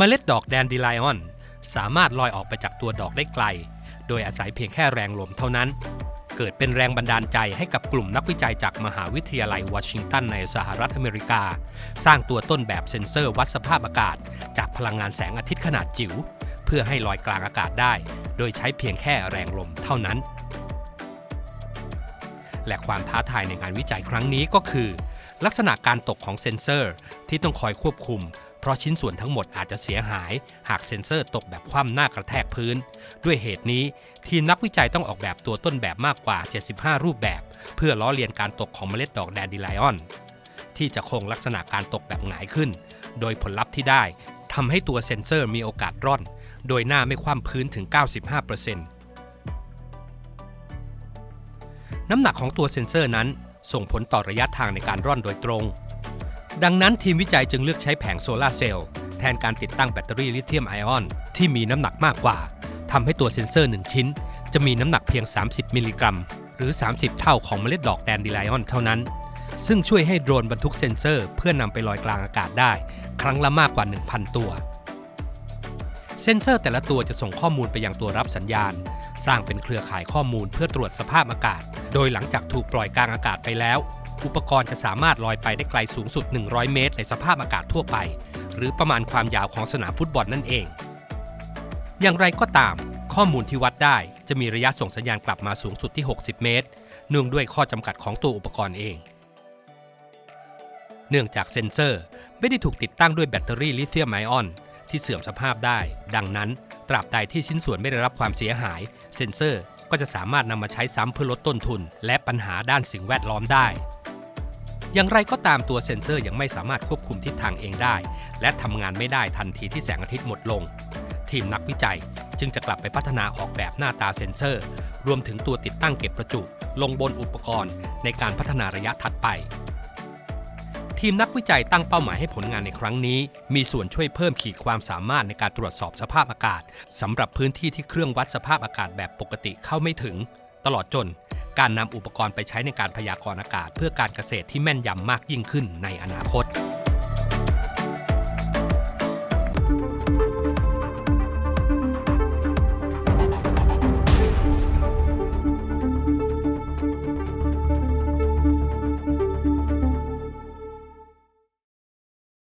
เมล็ดดอกแดนดิไลออน สามารถลอยออกไปจากตัวดอกได้ไกล โดยอาศัยเพียงแค่แรงลมเท่านั้น เกิดเป็นแรงบันดาลใจให้กับกลุ่มนักวิจัยจากมหาวิทยาลัยวอชิงตันในสหรัฐอเมริกา สร้างตัวต้นแบบเซ็นเซอร์วัดสภาพอากาศ จากพลังงานแสงอาทิตย์ขนาดจิ๋วเพื่อให้ลอยกลางอากาศได้ โดยใช้เพียงแค่แรงลมเท่านั้น และความท้าทายในงานวิจัยครั้งนี้ก็คือ ลักษณะการตกของเซ็นเซอร์ที่ต้องคอยควบคุม ราะชิ้นส่วนทั้งหมดอาจจะเสียหาย หากเซ็นเซอร์ตกแบบคว่ำหน้ากระแทกพื้น ด้วยเหตุนี้ ทีมนักวิจัยต้องออกแบบตัวต้นแบบมากกว่า 75 รูปแบบ เพื่อล้อเลียนการตกของเมล็ดดอกแดนดิไลออน ที่จะคงลักษณะการตกแบบหงายขึ้น โดยผลลัพธ์ที่ได้ทำให้ตัวเซ็นเซอร์มีโอกาสร่อน โดยหน้าไม่คว่ำพื้นถึง 95%น้ำหนักของตัวเซ็นเซอร์นั้นส่งผลต่อระยะทางในการร่อนโดยตรง ดังนั้นทีมวิจัยจึงเลือกใช้แผงโซลาร์เซลล์แทนการติดตั้งแบตเตอรี่ลิเธียมไอออน ที่มีน้ำหนักมากกว่าทำให้ตัวเซ็นเซอร์ 1 ชิ้น จะมีน้ำหนักเพียง 30 มิลลิกรัม หรือ 30 เท่าของเมล็ดดอกแดนดิไลออนเท่านั้น ซึ่งช่วยให้โดรนบรรทุกเซ็นเซอร์เพื่อนำไปลอยกลางอากาศได้ ครั้งละมากกว่า 1,000 ตัว เซ็นเซอร์แต่ละตัวจะส่งข้อมูลไปยังตัวรับสัญญาณ สร้างเป็นเครือข่ายข้อมูลเพื่อตรวจสภาพอากาศ โดยหลังจากถูกปล่อยกลางอากาศไปแล้ว อุปกรณ์จะสามารถลอยไปได้ไกลสูงสุด 100 เมตร ในสภาพอากาศทั่วไป หรือประมาณความยาวของสนามฟุตบอลนั่นเอง อย่างไรก็ตาม ข้อมูลที่วัดได้จะมีระยะส่งสัญญาณกลับมาสูงสุดที่ 60 เมตรเนื่องด้วยข้อจำกัดของตัวอุปกรณ์เอง เนื่องจากเซ็นเซอร์ไม่ได้ถูกติดตั้งด้วยแบตเตอรี่ลิเธียมไอออน ที่เสื่อมสภาพได้ ดังนั้นตราบใดที่ชิ้นส่วนไม่ได้รับความเสียหาย เซ็นเซอร์ก็จะสามารถนำมาใช้ซ้ำเพื่อลดต้นทุน และปัญหาด้านสิ่งแวดล้อมได้ อย่างไรก็ตามตัวเซ็นเซอร์ยังไม่สามารถควบคุมทิศทางเองได้ และทำงานไม่ได้ทันทีที่แสงอาทิตย์หมดลง ทีมนักวิจัยจึงจะกลับไปพัฒนาออกแบบหน้าตาเซ็นเซอร์ รวมถึงตัวติดตั้งเก็บประจุ ลงบนอุปกรณ์ ในการพัฒนาระยะถัดไป ทีมนักวิจัยตั้งเป้าหมายให้ผลงานในครั้งนี้ มีส่วนช่วยเพิ่มขีดความสามารถในการตรวจสอบสภาพอากาศสำหรับพื้นที่ที่เครื่องวัดสภาพอากาศแบบปกติเข้าไม่ถึง ตลอดจน การนำอุปกรณ์ไปใช้ในการพยากรณ์อากาศ เพื่อการเกษตรที่แม่นยำมากยิ่งขึ้นในอนาคต